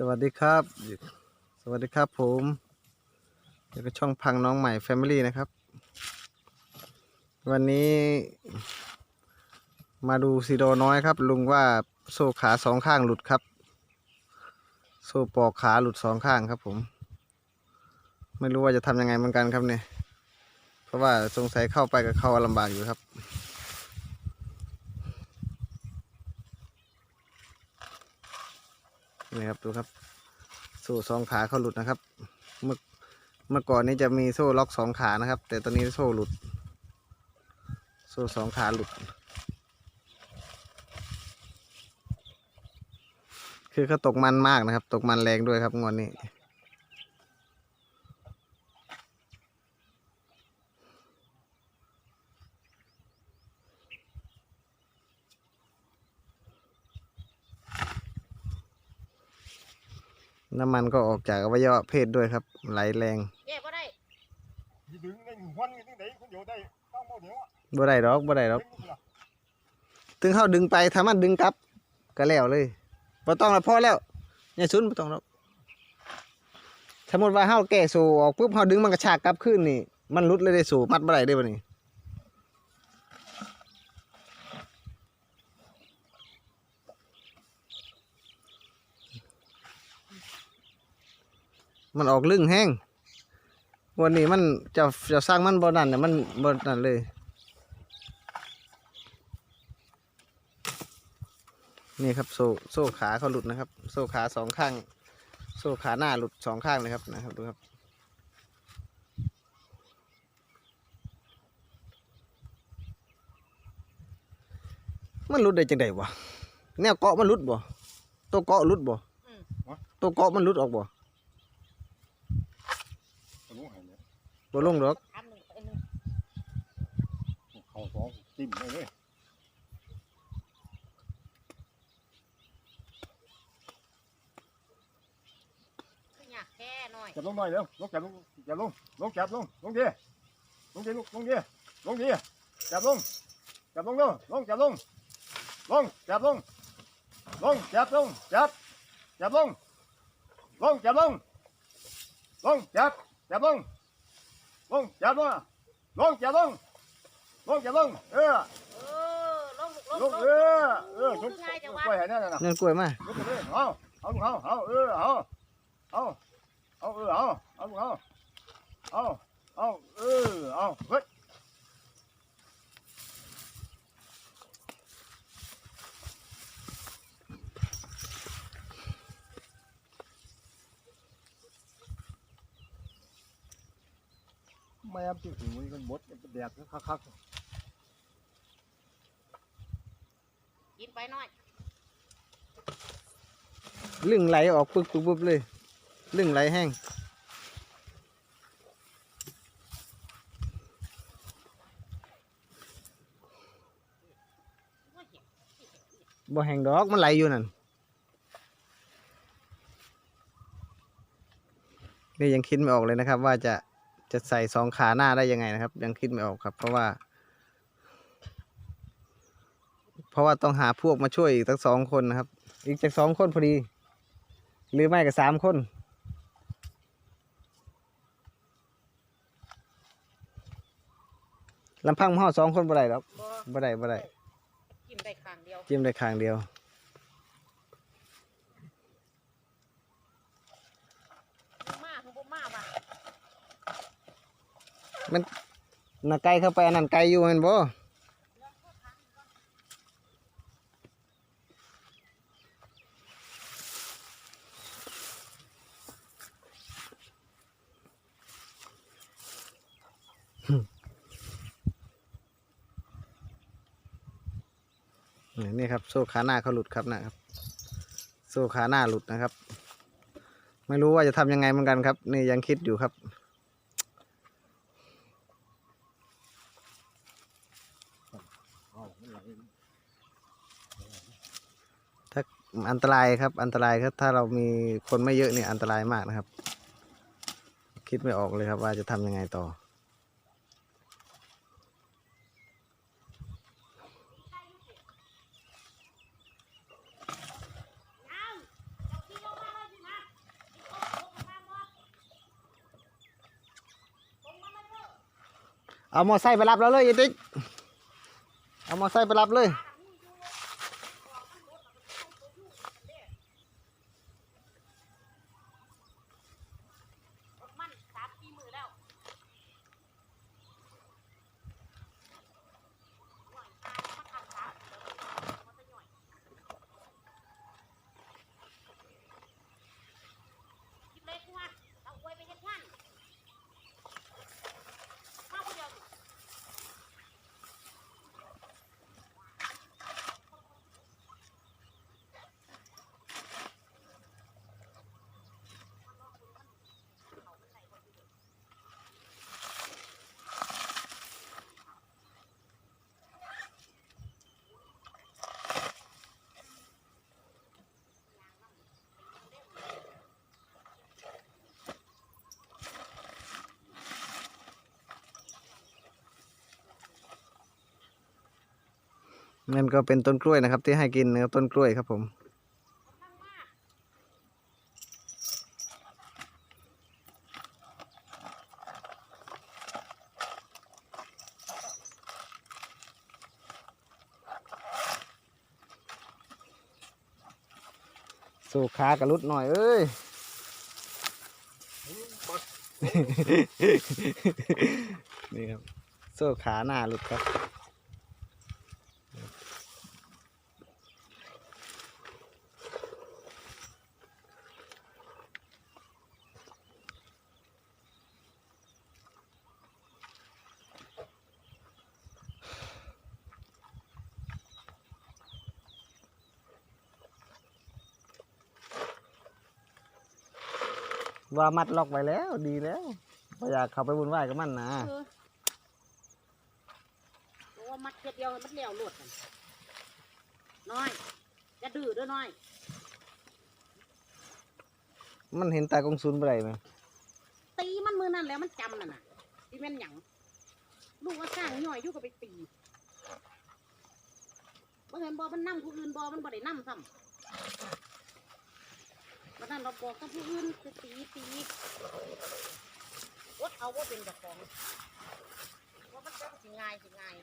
สวัสดีครับ สวัสดีครับผมเดี๋ยวก็ช่องพังน้องใหม่ Family นะครับ วันนี้ มาดูซีโดน้อยครับ ลุงว่าโซ่ขาสองข้างหลุดครับ โซ่ปอกขาหลุดสองข้างครับผม ไม่รู้ว่าจะทำยังไงเหมือนกันครับเนี่ย เพราะว่าสงสัยเข้าไปกับเข้าลำบากอยู่ครับ นี่ครับดูครับ โซ่สองขาเขาหลุดนะครับ เมื่อเมื่อก่อนนี้จะมีโซ่ล็อกสองขานะครับ แต่ตอนนี้โซ่หลุด โซ่สองขาหลุด คือเขาตกมันมากนะครับ ตกมันแรงด้วยครับงอนนี้ น้ำมันก็ออกจากอวัยวะเพศด้วยครับ ไหลแรงแก้บ่ได้ดึงในหมู่วันที่ไหนคนเดียวได้ต้องโมเดียวอะบ่ได้ดอกบ่ได้ดอกดึงนี่ล่ะถึงเขาดึงไปถ้ามันดึงกลับ ก็แล้วเลยบ่ต้องละพอแล้วอย่าซุนบ่ต้องหรอกสมมติว่าเฮาแก้สูออกปุ๊บเฮาดึงมันกระชากกลับขึ้นนี่ มันหลุดเลยได้สูมัดบ่ได้ได้บ่นี่ มันออกลึ่งแห้งวันนี้มันจะจะสร้างมันบ่นั่นน่ะมันบ่นั่นเลย นี่ครับโซ่โซ่ขาเขาหลุดนะครับ โซ่ขาสองข้าง โซ่ขาหน้าหลุดสองข้างเลยครับนะครับดูครับมันหลุดได้จังไดวะแนวเกาะมันหลุดบ่ตัวเกาะหลุดบ่ตัวเกาะมันหลุดออกบ่ รู้หาย เนี่ยบ่ลงดอกทำหนึ่งเป็นหนึ่งเขาสองจิ้มไปเลยคืออยากแก้หน่อยจับลงหน่อยเร็วลงจับลงจับลงลงจับลงลงดีลงดีลูกลงดีลงดีจับลงจับลงเร็วลงจับลงลงจับลงลงจับลงจับจับลงลงจับลงลงจับจับลง ลงจับลงลงจับลงลงจับลงเออเออลงลงลลงงเออเออคือง่ายจังวะไปหาเนี่ยนะเงินกล้วยมาลุกไปเลยเอาเอาลูกเอาเอาเออเอาเอาเอาเออเอาเอาลูกเอาเอาเอาเออเอาเฮ้ย ไม่เอาจิ้งหูมันบดมันแดดคักคักกินไปหน่อยลึ่งไหลออกปึ๊บปึ๊บปึ๊บเลยลึ่งไหลแห้งเบ่แห้งดอกมันไหลอยู่นั่นนี่ยังคิดไม่ออกเลยนะครับ ว่าจะ จะใส่สองขาหน้าได้ยังไงนะครับ ยังคิดไม่ออกครับ เพราะว่า เพราะว่าต้องหาพวกมาช่วยอีกทั้งสองคนนะครับ อีกจากสองคนพอดี หรือไม่ก็สามคนลำพังพ่อสองคนบ่ได้หรอกบ่บ่ได้บ่ได้กินได้ข้างเดียวจิ้มได้ข้างเดียว บ่มาคือบ่มาว่ะ มันน่ะไกลเข้าไปอันนั้นไกลอยู่แมันบ่นี่ครับ โซ่ขาหน้าเขาหลุดครับนะครับ โซ่ขาหน้าหลุดนะครับ ไม่รู้ว่าจะทำยังไงเหมือนกันครับ นี่ยังคิดอยู่ครับ ถ้าอันตรายครับ อันตรายครับ ถ้าเรามีคนไม่เยอะเนี่ยอันตรายมากนะครับ คิดไม่ออกเลยครับว่าจะทำยังไงต่อเอามอไซค์ไปรับเราเลยยยติ๊ก มอไซค์ไปรับเลย มันสามสี่มือแล้วหน่อยตายมันขันสามเดี๋ยวมันจะหน่อยคิดเลยกูว่าเอาไว้ไปเฮ็ดงานมาผู้เดียวสิ นั่นก็เป็นต้นกล้วยนะครับ ที่ให้กินนะครับต้นกล้วยครับผมสู่ขากับรุดหน่อยเอ้ยนี่ครับ โซ่ขาหน้าหลุดครับ ว่ามัดล็อกไว้แล้วดีแล้วไม่อยากเข้าไปวุ่นวายกับมันนะเออโอ้มัดเทียเดียวให้มันเลี้ยวหลุดกันน้อยอย่าดื้อเด้วยน้อย มันเห็นตากงซุนไปไหนไหมตีมันมือนั่นแล้วมันจำน่ะน่ะที่แม่นหยังลูกว่าสร้างย่อยอยู่ก็ไปตีบ่เห็นบอมันนั่ผู้อื่นบอมันบ่ได้นั่ซ้ำ วันนั้นเราบอกกับผู้อื่นคือตีตีวดเอาว่าเป็นเจ้าของว่ามันจะสิง่ายสิง่าย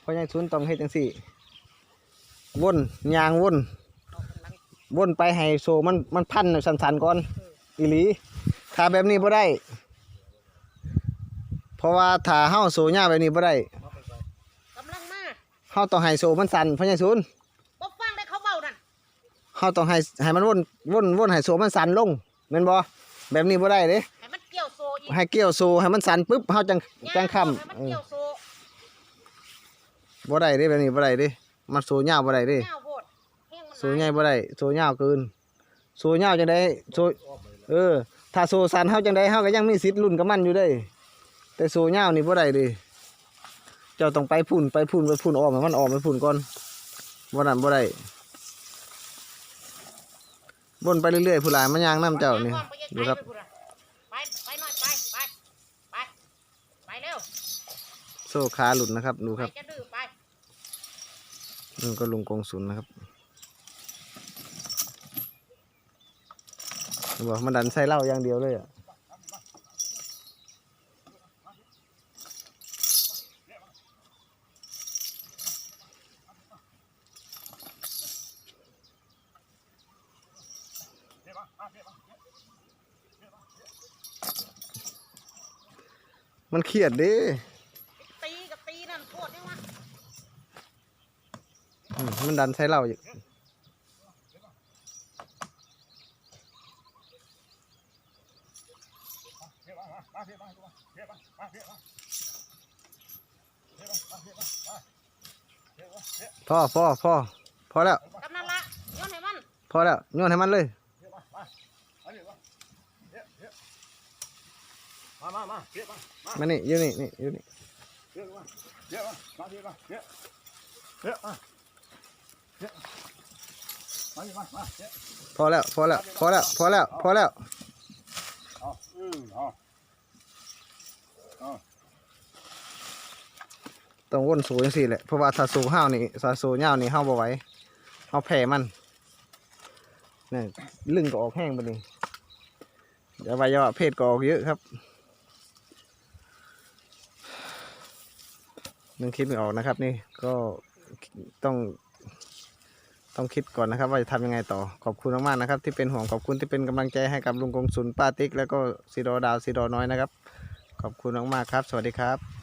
เพราะยังซุนต้องเฮ็ดจังสี่วนยางวนวนไปให้โซมันมันพันสันๆก่อนอีหลีถ้าแบบนี้บ่ได้ เพราะว่าถ้าเฮาโซหญ้าแบบนี้บ่ได้ เฮาต้องให้โซมันสั่นเพราะยังซุนบ่ฟังได้เขาเบานั่นเฮาต้องให้ให้มันวนวนวนให้โซมันสั่นลงแม่นบ่แบบนี้บ่ได้เด้ให้มันเกี่ยวโซอีกให้เกี่ยวโซให้มันสั่นปึ๊บเฮาจังจังค้ำให้มันเออเกี่ยวโซบ่ได้เด้แบบนี้บ่ได้เด้มันโซหญ้าบ่ได้เด้เงาโพดแห้งมันโซใหญ่บ่ได้โซยาวเกินโซยาวจังได๋โซเออ ถ้าโซสันเฮาจังได๋เฮาก็ยังมีสิทธิ์ลุ้นกับมันอยู่เด้ แต่โซยาวนี่บ่ได้เด้ เจ้าต้องไปพุ่นไปพุ่นไปพุ่นออกมันออกไปพุ่นก่อนบ่นั้นบ่ได้บนไปเรื่อยๆผู้หลายมันยางน้ำเจ้านี่ดูครับไปไปหน่อยไปไปไปไปเร็วโซ่ขาหลุดนะครับดูครับนี่ก็ลุงกงสุนย์นะครับบอกมันดันใส่เหล้าอย่างเดียวเลยอะ มันเครียดเดิตีกับตีนั่นโคตรนี่วะมันดันใส่เหล้าอีกพอพอพอพอแล้วกำนันละย้อนให้มัน พอแล้วโยนให้มันเลย มามามาเก็บมามานี่อยู่นี่นี่อยู่นี่เก็บมาเก็บมามาเก็บมาเก็บเก็บมาเก็บมามามาเก็บพอแล้วพอแล้วพอแล้วพอแล้วพอแล้วเอาอือเอาต้องวนสูจังสี่แหละเพราะว่าถ้าสูห้าวนี่ถ้าสูยาวนี่ห้าวบ่ไหวห้าวแผ่มันนี่ลึงก็ออกแห้งไปนี่เดี๋ยวอวัยวะเพศก็ออกเยอะครับ ยังคิดไม่ออกนะครับ นี่ก็ต้อง ต้องคิดก่อนนะครับ ว่าจะทำยังไงต่อขอบคุณมากๆนะครับ ที่เป็นห่วงขอบคุณที่เป็นกำลังใจให้กับลุงกงสุนป้าติ๊กแล้วก็ซีโรดาวซีโรน้อยนะครับ ขอบคุณมากๆครับ สวัสดีครับ